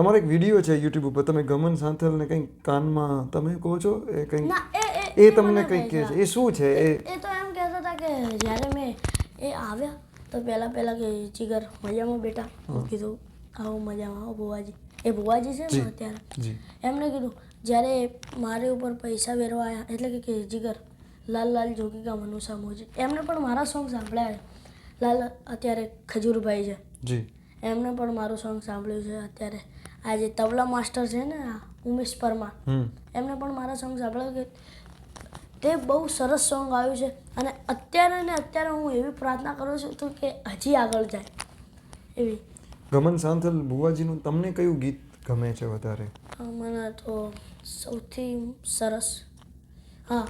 તમારો એક વીડિયો છે યુટ્યુબ ઉપર તમે ગમન સાંથલને કંઈક કાનમાં તમે કહો છો? એ કંઈક એ તમને કંઈક કહે છે. એ શું છે? એ એ તો એમ કહેતા હતા કે જ્યારે મેં એ આવ્યા તો પહેલાં પહેલાં કે જીગર મજામાં બેટા? કીધું આવો મજામાં આવો ભુવાજી. એ ભુવાજી છે ને અત્યારે? એમને કીધું જ્યારે મારી ઉપર પૈસા વેરવા આવ્યા એટલે કે કે જીગર લાલ લાલ જોગી કા મનુષા મોજી. એમને પણ મારા સોંગ સાંભળ્યા લાલ અત્યારે ખજૂરભાઈ છે. જી. એમને પણ મારું સોંગ સાંભળ્યું છે અત્યારે. આ જે તબલા માસ્ટર છે ને ઉમેશ પરમાર એમને પણ મારા સોંગ સાંભળ્યો કે તે બહુ સરસ સોંગ આવ્યું છે. અને અત્યારે ને અત્યારે હું એવી પ્રાર્થના કરું છું કે હજી આગળ જાય. એવી. ગમન સાંથલ બુવાજીનું તમને કયું ગીત ગમે છે વધારે? મને તો સૌથી સરસ. હા.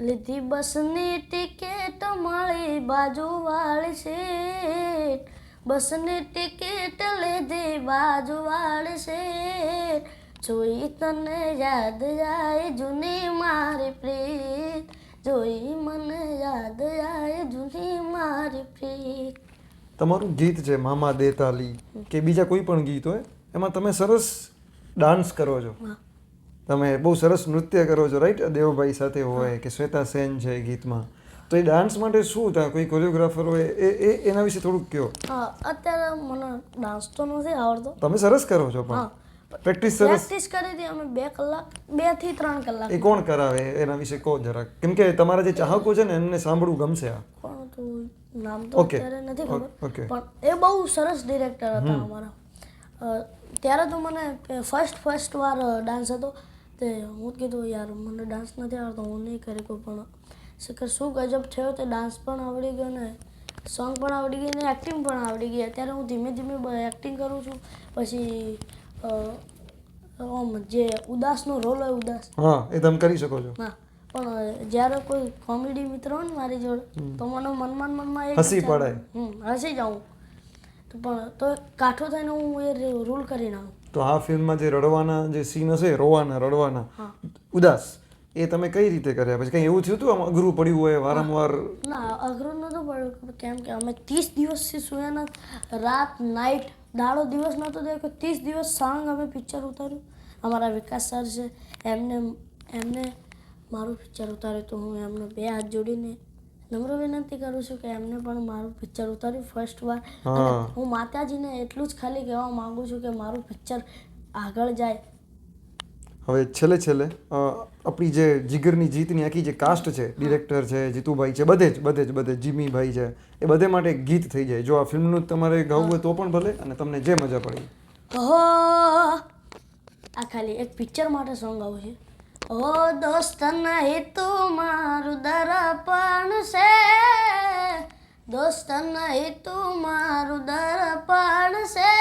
લીધી બસની ટિકિટ મળી બાજુવાળી સીટ બસની ટિકિટ લીધી બાજુવાળી છે જોઈ તને યાદ જાય જૂની મારી પ્રીત. જોઈ મને યાદ જાય જૂની મારી પ્રીત. તમારું ગીત છે મામા દેતાલી કે બીજા કોઈ પણ ગીત હોય એમાં તમે સરસ ડાન્સ કરો છો. તમે બહુ સરસ નૃત્ય કરો છો રાઈટ? દેવભાઈ સાથે હોય કે શ્વેતા સેન છે ગીતમાં. તો એ ડાન્સ માટે શું થાય કોઈ કોરિયોગ્રાફર હોય? એ એ એના વિશે થોડુંક કહો હા અત્યારે મને ડાન્સ તો નથી આવડતો. તમે સરસ કરો છો પણ. પ્રેક્ટિસ સરસ. પ્રેક્ટિસ કરી હતી અમે બે કલાક બેથી ત્રણ કલાક. એ કોણ કરાવે? એના વિશે કહો જરાક. કેમ કે તમારા જે ચાહકો છે ને એમને સાંભળવું ગમશે આ. પણ તો નામ તો. અત્યારે નથી ખબર. પણ એ બહુ સરસ ડિરેક્ટર હતા અમારા. ત્યારે તો મને ફર્સ્ટ ફર્સ્ટ વાર ડાન્સ હતો. તે હું કીધું યાર મને ડાન્સ નથી આવડતો હું નહીં કરી કોઈ પણ શિખર શું ગજબ થયો તે ડાન્સ પણ આવડી ગયો ને સોંગ પણ આવડી ગઈ ને એક્ટિંગ પણ આવડી ગઈ. અત્યારે હું ધીમે ધીમે એક્ટિંગ કરું છું. પછી જે ઉદાસનો રોલ હોય ઉદાસ. હા એ તમે કરી શકો છો. હા પણ જ્યારે કોઈ કોમેડી મિત્ર હોય ને મારી જોડે તો મને મનમાં મનમાં એક હસી પડે હમ હસી જાઉં. તો પણ તો કાઠો થઈને હું એ રૂલ કરી નાખું. તો આ ફિલ્મમાં જે રડવાના જે સીન હશે રોવાના રડવાના ઉદાસ. એ તમે કઈ રીતે કર્યા? પછી કંઈ એવું થયું હતું આમ અઘરું પડ્યું હોય વારંવાર? ના અઘરું નહોતું પડ્યું. કેમ કે અમે ત્રીસ દિવસથી સુયા ના રાત નાઇટ દાડો દિવસ નહોતો દેખો ત્રીસ દિવસ સાંગ અમે પિક્ચર ઉતાર્યું. અમારા વિકાસ સર છે એમને એમને મારું પિક્ચર ઉતાર્યું તો હું એમને બે હાથ જોડીને નમ્ર વિનંતી કરું છું કે એમને પણ મારું પિક્ચર ઉતાર્યું ફર્સ્ટ વાર. હું માતાજીને એટલું જ ખાલી કહેવા માગું છું કે મારું પિક્ચર આગળ જાય. હવે છેલ્લે છેલ્લે આપણી જે જીગરની જીતની આખી જે કાસ્ટ છે ડિરેક્ટર છે જીતુભાઈ છે બધે જ બધે જ બધે જીમીભાઈ છે એ બધે માટે એક ગીત થઈ જાય. જો આ ફિલ્મનું તમારે ગાવું હોય તો પણ ભલે અને તમને જે મજા પડી. આ ખાલી એક પિક્ચર માટે સોંગ ગાવું છે. ઓ દોસ્ત નહીં તું મારું દરપણ છે. દોસ્ત નહીં તું મારું દરપણ છે.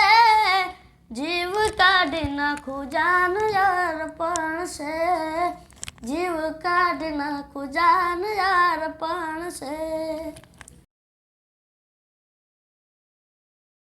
નાખું જાન યાર પણ છે. જીવ કાઢી નાખું જાન યાર પણ છે.